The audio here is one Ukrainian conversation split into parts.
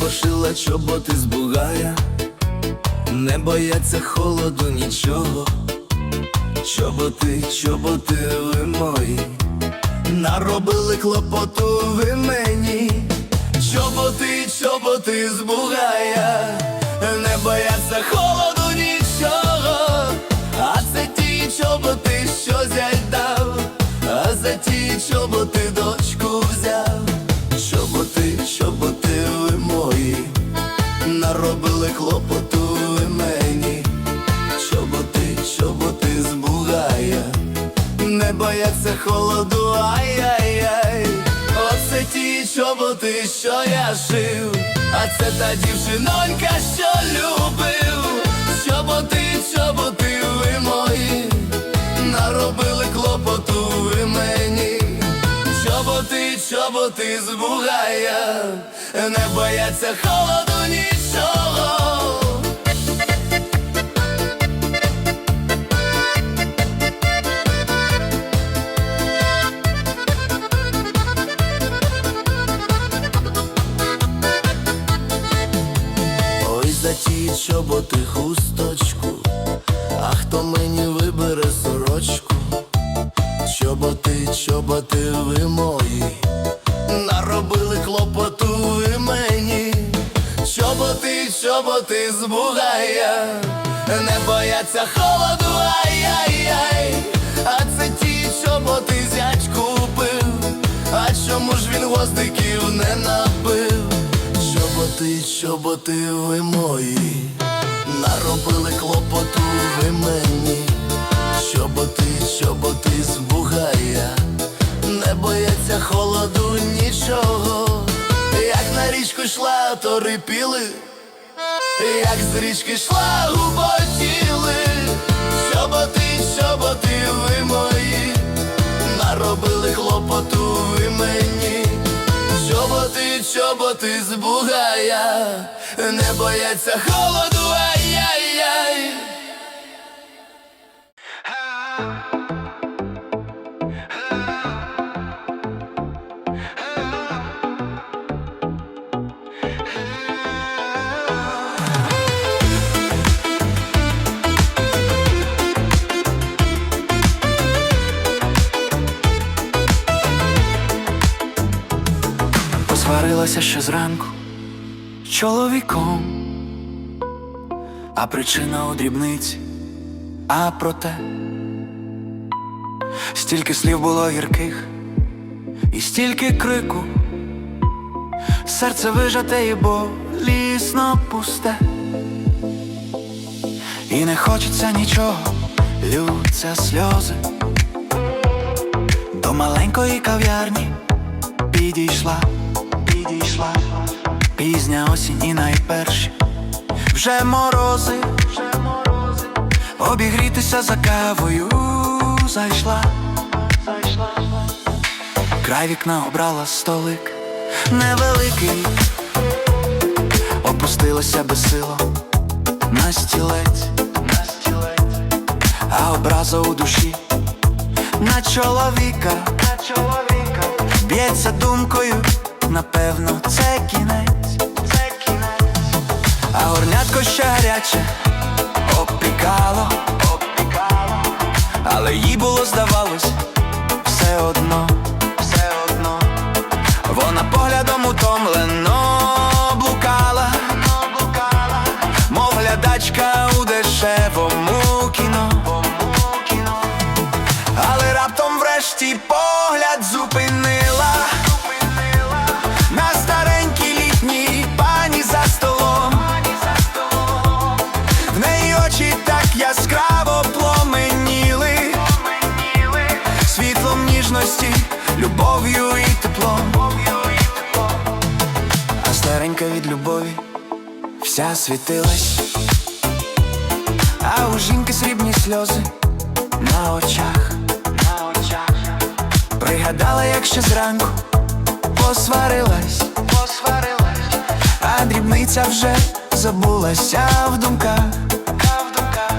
пошила чоботи з бугая, не бояться холоду нічого. Чоботи, чоботи ви мої, наробили клопоту ви мені. Чоботи, чоботи з бугая, не бояться холоду нічого, а це ті чоботи, що зять дав, а за ті чоботи дочку наробили клопоту ви мені. Чоботи, чоботи з бугая, не бояться холоду, ай-яй-яй. Оце ті чоботи, що я шив, а це та дівчинонька, що любив. Чоботи, чоботи ви мої, наробили клопоту ви мені. Чоботи, чоботи з бугая, не бояться холоду нічого. Ой, за чоботи хусточку, а хто мені вибере сорочку? Чоботи, чоботи ви бугая, не бояться холоду, ай-яй-яй, а це ті чоботи зять купив, а чому ж він гвоздиків не набив? Чоботи, чоботи ви мої, наробили клопоту ви мені. Чоботи, чоботи з бугая, не бояться холоду нічого. Як на річку йшла, то рипіли, як з річки йшла, губотіли. Чоботи, чоботи ви мої, наробили клопоту ви мені. Чоботи, чоботи з бугая, не бояться холоду, ай-яй-яй. Посварилася ще зранку з чоловіком, а причина у дрібниці, а проте стільки слів було гірких, і стільки крику, серце вижате і болісно пусте, і не хочеться нічого, лються сльози. До маленької кав'ярні підійшла, підійшла, пізня осінь і найперші. Вже морози, вже морози, обігрітися за кавою. Зайшла, зайшла, край вікна обрала столик. Невеликий, опустилася безсило на стілець, на стілець, а образа у душі. На чоловіка, на чоловіка. Б'ється думкою, напевно, це кінець, це кінець, а горнятко ще гаряче вся світилась, а у жінки срібні сльози на очах, на очах. Пригадала, як ще зранку посварилась, посварилась, а дрібниця вже забулася в думках, в думках.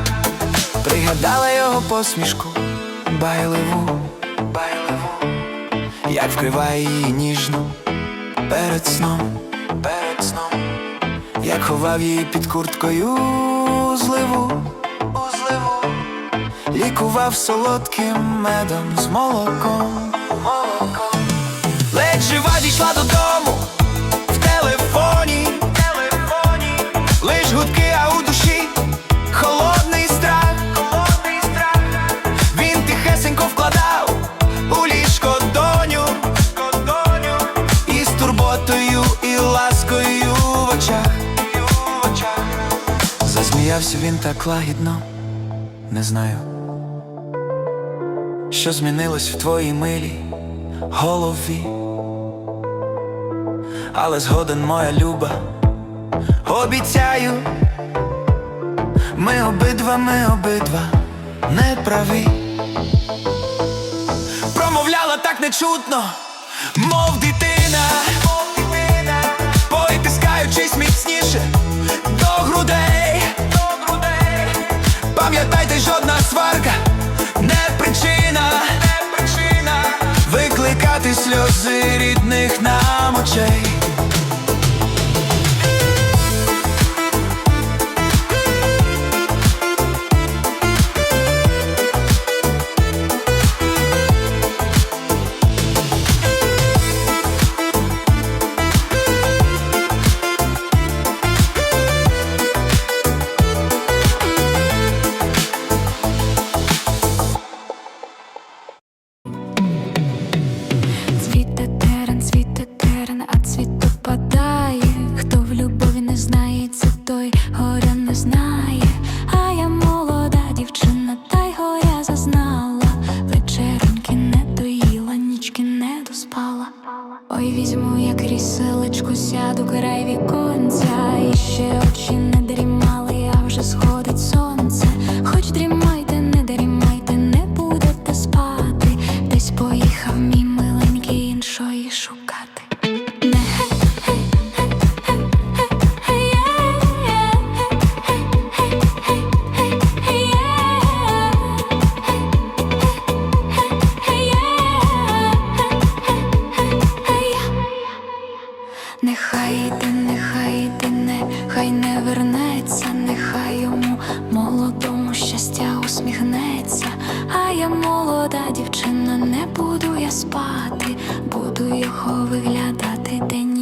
Пригадала його посмішку, байливу, байливу, як вкриває її ніжно перед сном, перед сном. Я ховав її під курткою зливу, у зливу. Лікував солодким медом з молоком, молоком. Ледь жива дійшла додому Засміявся він так лагідно, не знаю. Що змінилось в твоїй милій голові, але згоден моя люба, обіцяю, ми обидва, ми обидва не праві. Промовляла так нечутно, мов дитина, мов дитина, потискаючись міцніше сльози рідних нам очей. Усміхнеться. А я молода дівчина, не буду я спати, буду його виглядати, день.